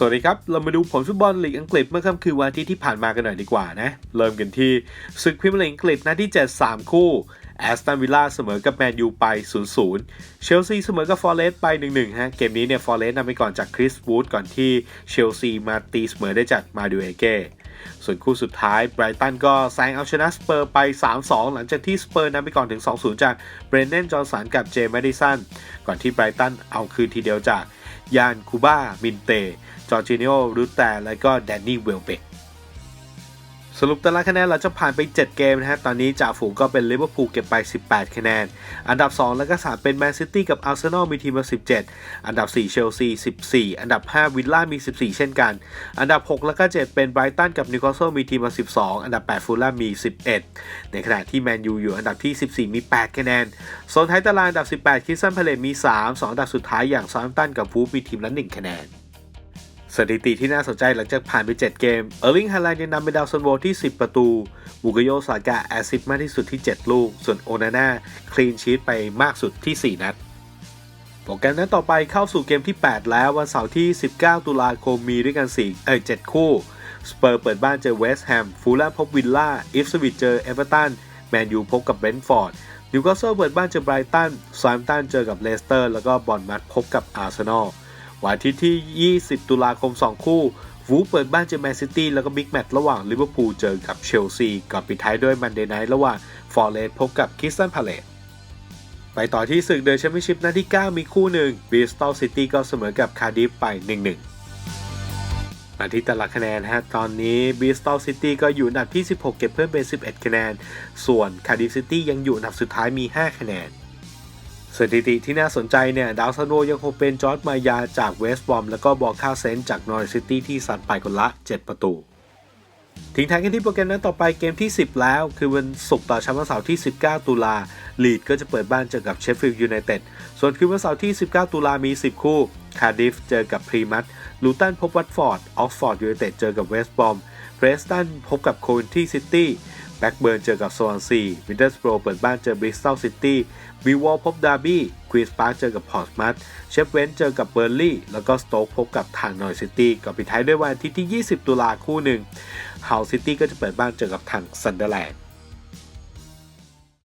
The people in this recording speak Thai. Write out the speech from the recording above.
สวัสดีครับ เรามาดูผลฟุตบอลลีกอังกฤษเมื่อค่ำคืนวันอาทิตย์ที่ผ่านมากันหน่อยดีกว่านะ เริ่มกันที่ศึกพรีเมียร์ลีกอังกฤษนัดที่ 7 3 คู่แอสตันวิลล่าเสมอกับแมนยูไป 0-0 เชลซีเสมอกับฟอร์เรสต์ไป 1-1 ฮะ เกมนี้เนี่ยฟอร์เรสต์นำไปก่อนจากคริสวูดก่อนที่เชลซีมาตีเสมอได้จากมาดูเอเก้ส่วนคู่สุดท้ายไบรตันก็แซงเอาชนะสเปอร์ไป 3-2 หลังจากที่สเปอร์นำไปก่อนถึง 2-0 จากเบรนเนนจอร์สันกับเจมส์แมดิสันก่อนที่ไบรตันเอาคืนทีเดียวจาก ยานคูบ้ามินเต จอร์จิเนโอรูแตและก็แดนนี่เวลเบก สรุปตารางคะแนนเราจะผ่านไป 7 เกมนะฮะ ตอนนี้จ่าฝูงก็เป็นลิเวอร์พูลเก็บไป 18 คะแนน อันดับ 2 และก็ 3 เป็นแมนซิตี้กับอาร์เซนอลมีทีมละ17 อันดับ 4 เชลซี 14 อันดับ 5 วิลล่ามี 14 เช่นกัน อันดับ 6 และก็ 7 เป็นไบรตันกับนิวคาสเซิลมีทีมละ12 อันดับ 8 ฟูลแลมมี 11 ในขณะที่แมนยูอยู่อันดับที่ 14 มี 8 คะแนน โซนท้ายตารางอันดับ 18 คิสซันพาเลตมี 3 2 อันดับสุดท้ายอย่างซาร์มตันกับฟูฟมีทีมละ 1 คะแนน สถิติที่น่าสนใจหลังจากผ่านไป 7 เกม เออร์ลิงฮาแลนด์ยังนำไปดาวซันโวที่ 10 ประตู บุกโยสากะแอซิดมากที่สุดที่ 7 ลูก ส่วนโอนาน่าคลีนชีตไปมากสุดที่ 4 นัด โปรแกรมนั้นต่อไปเข้าสู่เกมที่ 8 แล้ววันเสาร์ที่ 19 ตุลาคมมีด้วยกัน4เอ้ย7คู่ สเปอร์เปิดบ้านเจอเวสต์แฮม ฟูลแลมพบวิลล่า อิฟสวิตเจอเอเวอร์ตัน แมนยูพบกับเบรนท์ฟอร์ด นิวคาสเซิลเปิดบ้านเจอไบรตันซามตันเจอกับเลสเตอร์ แล้วก็บอลมัดพบกับอาร์เซนอล วันอาทิตย์ที่ 20 ตุลาคม 2 คู่วูเปิดบ้านเจอแมนซิตี้แล้วก็บิ๊กแมตช์ระหว่างลิเวอร์พูลเจอกับเชลซีก่อนปิดท้ายด้วยมันเดย์ไนท์ระหว่างฟอร์เรสพบกับคิสตันพาเลตไปต่อที่ศึกเดอะแชมเปี้ยนชิพนัดที่ 9 มีคู่หนึ่งบ r สตอลซิตี้ก็เสมอกับคาร์ดิฟไป 1-1 มาที่ตารางคะแนนฮะ ตอนนี้บ r สตอลซิตี้ก็อยู่อันดับที่ 16 เก็บเพิ่มเป็น 11 คะแนน ส่วนคาร์ดิฟซิตี้ยังอยู่อันดับสุดท้ายมี 5 คะแนน สถิติที่น่าสนใจเนี่ยดาวซันโวยังคงเป็นจอร์ดมายาจากเวสต์บอมแล้วก็บอกค่าเซนจากนอริซิตี้ที่สัดไปคนละ 7 ประตู ทิ้งท้ายกันที่โปรแกรมนั้นต่อไปเกมที่ 10 แล้ว คือวันศุกร์ต่อเช้าวันเสาร์ที่ 19 ตุลาลีดก็จะเปิดบ้านเจอกับเชฟฟิลด์ยูไนเต็ดส่วนคืนวันเสาร์ที่ 19 ตุลามี 10 คู่คาร์ดิฟเจอกับพรีมัตลูตันพบวัตฟอร์ดออกฟอร์ดยูไนเต็ดเจอกับเวสต์บอมเพรสตันพบกับโควินที่ซิตี้ แบ็กเบิร์นเจอกับโซนซีวินเทอร์สโปรเปิดบ้านเจอบริสตอลซิตี้วีวอลพบดาร์บี้ควีนส์พาร์คเจอกับพอร์ตมัตเชฟเวนเจอกับเบอร์ลี่ แล้วก็สโต๊กพบกับทางนอยซิตี้ก่อนปิดท้ายด้วยวันอาทิตย์ที่ 20 ตุลาคู่หนึ่งเฮาซิตี้ก็จะเปิดบ้านเจอกับทางซันเดอร์แลนด์